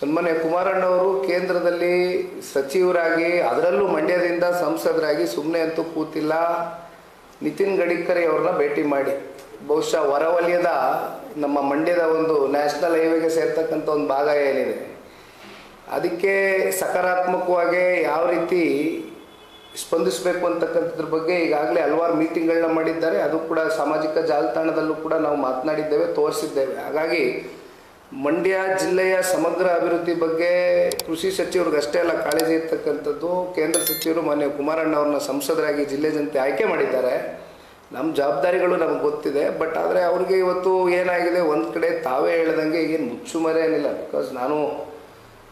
ಸನ್ಮಾನ್ಯ ಕುಮಾರಣ್ಣವರು ಕೇಂದ್ರದಲ್ಲಿ ಸಚಿವರಾಗಿ, ಅದರಲ್ಲೂ ಮಂಡ್ಯದಿಂದ ಸಂಸದರಾಗಿ ಸುಮ್ಮನೆ ಅಂತೂ ಕೂತಿಲ್ಲ. ನಿತಿನ್ ಗಡ್ಕರಿ ಅವ್ರನ್ನ ಭೇಟಿ ಮಾಡಿ. ಬಹುಶಃ ಹೊರವಲಯದ ನಮ್ಮ ಮಂಡ್ಯದ ಒಂದು ನ್ಯಾಷನಲ್ ಹೈವೇಗೆ ಸೇರ್ತಕ್ಕಂಥ ಒಂದು ಭಾಗ ಏನಿದೆ. ಅದಕ್ಕೆ ಸಕಾರಾತ್ಮಕವಾಗಿ ಯಾವ ರೀತಿ ಸ್ಪಂದಿಸಬೇಕು ಅಂತಕ್ಕಂಥದ್ರ ಬಗ್ಗೆ ಈಗಾಗಲೇ ಹಲವಾರು ಮೀಟಿಂಗ್ಗಳನ್ನ ಮಾಡಿದ್ದಾರೆ. ಅದು ಕೂಡ ಸಾಮಾಜಿಕ ಜಾಲತಾಣದಲ್ಲೂ ಕೂಡ ನಾವು ಮಾತನಾಡಿದ್ದೇವೆ, ತೋರಿಸಿದ್ದೇವೆ. ಹಾಗಾಗಿ ಮಂಡ್ಯ ಜಿಲ್ಲೆಯ ಸಮಗ್ರ ಅಭಿವೃದ್ಧಿ ಬಗ್ಗೆ ಕೃಷಿ ಸಚಿವರಿಗಷ್ಟೇ ಅಲ್ಲ, ಕಾಳಜಿ ಇರ್ತಕ್ಕಂಥದ್ದು ಕೇಂದ್ರ ಸಚಿವರು ಮಾನ್ಯ ಕುಮಾರಣ್ಣ ಅವ್ರನ್ನ ಸಂಸದರಾಗಿ ಜಿಲ್ಲೆ ಜನತೆ ಆಯ್ಕೆ ಮಾಡಿದ್ದಾರೆ. ನಮ್ಮ ಜವಾಬ್ದಾರಿಗಳು ನಮಗೆ ಗೊತ್ತಿದೆ, ಬಟ್ ಆದರೆ ಅವ್ರಿಗೆ ಇವತ್ತು ಏನಾಗಿದೆ, ಒಂದು ಕಡೆ ತಾವೇ ಹೇಳ್ದಂಗೆ ಏನು ಮುಚ್ಚುಮರೆ ಏನಿಲ್ಲ, ಬಿಕಾಸ್ ನಾನು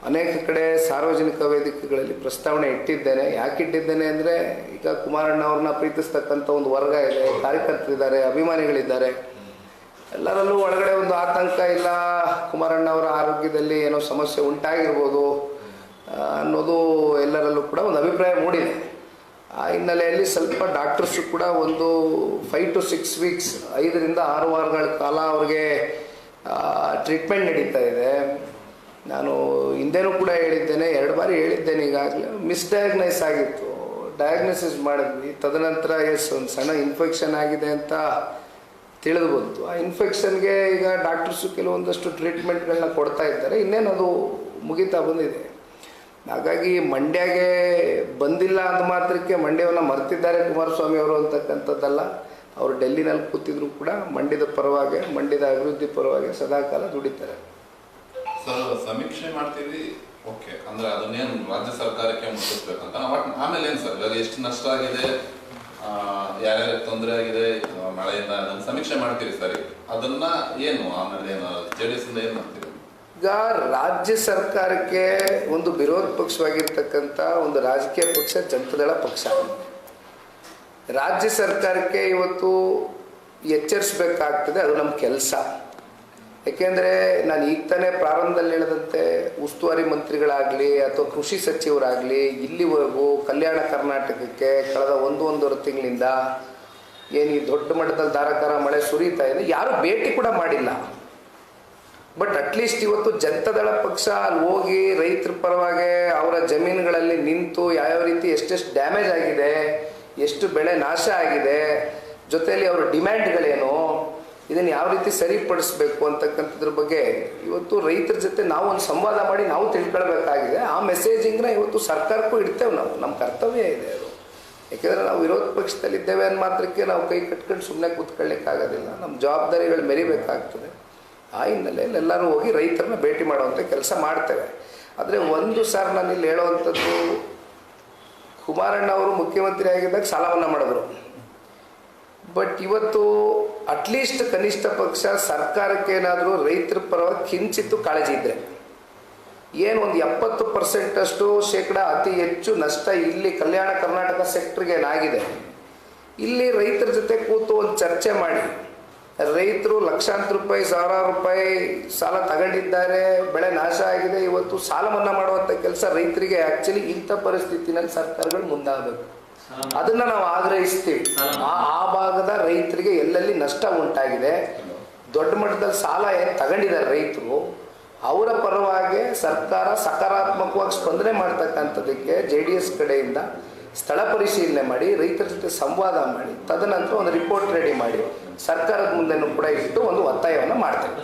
ಅನೇಕ ಕಡೆ ಸಾರ್ವಜನಿಕ ವೇದಿಕೆಗಳಲ್ಲಿ ಪ್ರಸ್ತಾವನೆ ಇಟ್ಟಿದ್ದೇನೆ. ಯಾಕೆ ಇಟ್ಟಿದ್ದೇನೆ ಅಂದರೆ, ಈಗ ಕುಮಾರಣ್ಣ ಅವ್ರನ್ನ ಪ್ರೀತಿಸ್ತಕ್ಕಂಥ ಒಂದು ವರ್ಗ ಇದೆ, ಕಾರ್ಯಕರ್ತರಿದ್ದಾರೆ, ಅಭಿಮಾನಿಗಳಿದ್ದಾರೆ. ಎಲ್ಲರಲ್ಲೂ ಒಳಗಡೆ ಒಂದು ಆತಂಕ ಇಲ್ಲ. ಕುಮಾರಣ್ಣ ಅವರ ಆರೋಗ್ಯದಲ್ಲಿ ಏನೋ ಸಮಸ್ಯೆ ಉಂಟಾಗಿರ್ಬೋದು ಅನ್ನೋದು ಎಲ್ಲರಲ್ಲೂ ಕೂಡ ಒಂದು ಅಭಿಪ್ರಾಯ ಮೂಡಿದೆ. ಆ ಹಿನ್ನೆಲೆಯಲ್ಲಿ ಸ್ವಲ್ಪ ಡಾಕ್ಟರ್ಸು ಕೂಡ ಒಂದು ಫೈವ್ ಟು ಸಿಕ್ಸ್ ವೀಕ್ಸ್ ಐದರಿಂದ ಆರು ವಾರಗಳ ಕಾಲ ಅವ್ರಿಗೆ ಟ್ರೀಟ್ಮೆಂಟ್ ನಡೀತಾ ಇದೆ. ನಾನು ಹಿಂದೆನೂ ಕೂಡ ಹೇಳಿದ್ದೇನೆ, ಎರಡು ಬಾರಿ ಹೇಳಿದ್ದೇನೆ ಈಗಾಗಲೇ. ಮಿಸ್ಡಯಾಗ್ನೈಸ್ ಆಗಿತ್ತು. ಡಯಾಗ್ನೋಸಿಸ್ ಮಾಡಿದ್ವಿ. ತದನಂತರ ಎಸ್, ಒಂದು ಸಣ್ಣ ಇನ್ಫೆಕ್ಷನ್ ಆಗಿದೆ ಅಂತ ತಿಳಿದು ಬಂತು ಆ ಇನ್ಫೆಕ್ಷನ್ಗೆ ಈಗ ಡಾಕ್ಟರ್ಸು ಕೆಲವೊಂದಷ್ಟು ಟ್ರೀಟ್ಮೆಂಟ್ಗಳನ್ನ ಕೊಡ್ತಾ ಇದ್ದಾರೆ. ಇನ್ನೇನು ಅದು ಮುಗಿತಾ ಬಂದಿದೆ. ಹಾಗಾಗಿ ಮಂಡ್ಯಗೆ ಬಂದಿಲ್ಲ ಅಂದ ಮಾತ್ರಕ್ಕೆ ಮಂಡ್ಯವನ್ನು ಮರ್ತಿದ್ದಾರೆ ಕುಮಾರಸ್ವಾಮಿ ಅವರು ಅಂತಕ್ಕಂಥದ್ದಲ್ಲ. ಅವರು ಡೆಲ್ಲಿನಲ್ಲಿ ಕೂತಿದ್ರು ಕೂಡ ಮಂಡ್ಯದ ಪರವಾಗಿ, ಮಂಡ್ಯದ ಅಭಿವೃದ್ಧಿ ಪರವಾಗಿ ಸದಾಕಾಲ ದುಡಿತಾರೆ. ಸರ್ ಸಮೀಕ್ಷೆ ಮಾಡ್ತೀವಿ. ಓಕೆ ಅಂದ್ರೆ ಅದನ್ನೇನು ರಾಜ್ಯ ಸರ್ಕಾರಕ್ಕೆ ಮುಟ್ಟಿಸ್ಬೇಕಂತ. ಆಮೇಲೆ ಏನು ಸರ್? ಎಷ್ಟು ನಷ್ಟ ಆಗಿದೆ? ಆ, ಯಾರ್ಯಾರಿಗೆ ತೊಂದರೆ ಆಗಿದೆ ಮಳೆಯಿಂದ ಅದನ್ನ ಸಮೀಕ್ಷೆ ಮಾಡ್ತೀರಿ ಸರಿ. ಅದನ್ನ ಏನು ಆಮೇಲೆ ಜೆ ಡಿ ಎಸ್ ಇಂದ ಏನ್ ಮಾಡ್ತೀರಿ? ಈಗ ರಾಜ್ಯ ಸರ್ಕಾರಕ್ಕೆ ಒಂದು ವಿರೋಧ ಪಕ್ಷವಾಗಿರ್ತಕ್ಕಂಥ ಒಂದು ರಾಜಕೀಯ ಪಕ್ಷ ಜನತಾದಳ ಪಕ್ಷ. ರಾಜ್ಯ ಸರ್ಕಾರಕ್ಕೆ ಇವತ್ತು ಎಚ್ಚರಿಸಬೇಕಾಗ್ತದೆ ಅದು ನಮ್ಮ ಕೆಲಸ. ಯಾಕೆಂದರೆ ನಾನು ಈಗ ತಾನೇ ಪ್ರಾರಂಭದಲ್ಲಿ ಹೇಳಿದಂತೆ ಉಸ್ತುವಾರಿ ಮಂತ್ರಿಗಳಾಗಲಿ ಅಥವಾ ಕೃಷಿ ಸಚಿವರಾಗಲಿ ಇಲ್ಲಿವರೆಗೂ ಕಲ್ಯಾಣ ಕರ್ನಾಟಕಕ್ಕೆ ಕಳೆದ ಒಂದು ಒಂದೂವರೆ ತಿಂಗಳಿಂದ ಏನು ಈ ದೊಡ್ಡ ಮಟ್ಟದಲ್ಲಿ ಧಾರಾಕಾರ ಮಳೆ ಸುರಿತಾ ಇದೆ, ಯಾರು ಭೇಟಿ ಕೂಡ ಮಾಡಿಲ್ಲ. ಬಟ್ ಅಟ್ಲೀಸ್ಟ್ ಇವತ್ತು ಜನತಾದಳ ಪಕ್ಷ ಅಲ್ಲಿ ಹೋಗಿ ರೈತರ ಪರವಾಗಿ ಅವರ ಜಮೀನುಗಳಲ್ಲಿ ನಿಂತು ಯಾವ್ಯಾವ ರೀತಿ ಎಷ್ಟೆಷ್ಟು ಡ್ಯಾಮೇಜ್ ಆಗಿದೆ, ಎಷ್ಟು ಬೆಳೆ ನಾಶ ಆಗಿದೆ, ಜೊತೆಯಲ್ಲಿ ಅವರ ಡಿಮ್ಯಾಂಡ್ಗಳೇನು ಇದನ್ನು ಯಾವ ರೀತಿ ಸರಿಪಡಿಸ್ಬೇಕು ಅಂತಕ್ಕಂಥದ್ರ ಬಗ್ಗೆ ಇವತ್ತು ರೈತರ ಜೊತೆ ನಾವು ಒಂದು ಸಂವಾದ ಮಾಡಿ ನಾವು ತಿಳ್ಕೊಳ್ಬೇಕಾಗಿದೆ. ಆ ಮೆಸೇಜಿಂಗ್ನ ಇವತ್ತು ಸರ್ಕಾರಕ್ಕೂ ಇಡ್ತೇವೆ ನಾವು. ನಮ್ಮ ಕರ್ತವ್ಯ ಇದೆ ಅದು. ಯಾಕೆಂದರೆ ನಾವು ವಿರೋಧ ಪಕ್ಷದಲ್ಲಿದ್ದೇವೆ ಅನ್ನ ಮಾತ್ರಕ್ಕೆ ನಾವು ಕೈ ಕಟ್ಕೊಂಡು ಸುಮ್ಮನೆ ಕೂತ್ಕೊಳ್ಳಿಕ್ಕಾಗೋದಿಲ್ಲ. ನಮ್ಮ ಜವಾಬ್ದಾರಿಗಳು ಮೆರಿಬೇಕಾಗ್ತದೆ. ಆ ಹಿನ್ನೆಲೆಯಲ್ಲಿ ಎಲ್ಲರೂ ಹೋಗಿ ರೈತರನ್ನ ಭೇಟಿ ಮಾಡುವಂಥ ಕೆಲಸ ಮಾಡ್ತೇವೆ. ಆದರೆ ಒಂದು ಸಾರ್ ನಾನು ಇಲ್ಲಿ ಹೇಳುವಂಥದ್ದು, ಕುಮಾರಣ್ಣ ಅವರು ಮುಖ್ಯಮಂತ್ರಿ ಆಗಿದ್ದಾಗ ಸಾಲ ಮಾಡಿದ್ರು. ಬಟ್ ಇವತ್ತು ಅಟ್ಲೀಸ್ಟ್ ಕನಿಷ್ಠ ಪಕ್ಷ ಸರ್ಕಾರಕ್ಕೆ ಏನಾದರೂ ರೈತರ ಪರವಾಗಿ ಕಿಂಚಿತ್ತು ಕಾಳಜಿ ಇದ್ದರೆ ಏನು ಒಂದು ಎಪ್ಪತ್ತು ಪರ್ಸೆಂಟಷ್ಟು ಶೇಕಡ ಅತಿ ಹೆಚ್ಚು ನಷ್ಟ ಇಲ್ಲಿ ಕಲ್ಯಾಣ ಕರ್ನಾಟಕ ಸೆಕ್ಟ್ರಿಗೆ ಏನಾಗಿದೆ ಇಲ್ಲಿ ರೈತರ ಜೊತೆ ಕೂತು ಒಂದು ಚರ್ಚೆ ಮಾಡಿ ರೈತರು ಲಕ್ಷಾಂತರ ರೂಪಾಯಿ ಸಾವಿರಾರು ರೂಪಾಯಿ ಸಾಲ ತಗೊಂಡಿದ್ದಾರೆ ಬೆಳೆ ನಾಶ ಆಗಿದೆ ಇವತ್ತು ಸಾಲ ಮನ್ನಾ ಮಾಡುವಂಥ ಕೆಲಸ ರೈತರಿಗೆ ಆ್ಯಕ್ಚುಲಿ ಇಂಥ ಪರಿಸ್ಥಿತಿನಲ್ಲಿ ಸರ್ಕಾರಗಳು ಮುಂದಾಗಬೇಕು. ಅದನ್ನ ನಾವು ಆಗ್ರಹಿಸ್ತೀವಿ. ಆ ಭಾಗದ ರೈತರಿಗೆ ಎಲ್ಲೆಲ್ಲಿ ನಷ್ಟ ಉಂಟಾಗಿದೆ ದೊಡ್ಡ ಮಟ್ಟದಲ್ಲಿ ಸಾಲ ಏನು ತಗೊಂಡಿದ್ದಾರೆ ರೈತರು ಅವರ ಪರವಾಗಿ ಸರ್ಕಾರ ಸಕಾರಾತ್ಮಕವಾಗಿ ಸ್ಪಂದನೆ ಮಾಡ್ತಕ್ಕಂಥದ್ದಕ್ಕೆ ಜೆ ಡಿ ಎಸ್ ಕಡೆಯಿಂದ ಸ್ಥಳ ಪರಿಶೀಲನೆ ಮಾಡಿ ರೈತರ ಜೊತೆ ಸಂವಾದ ಮಾಡಿ ತದನಂತರ ಒಂದು ರಿಪೋರ್ಟ್ ರೆಡಿ ಮಾಡಿ ಸರ್ಕಾರದ ಮುಂದೆನೂ ಕೂಡ ಇಟ್ಟು ಒಂದು ಒತ್ತಾಯವನ್ನು ಮಾಡ್ತೇವೆ.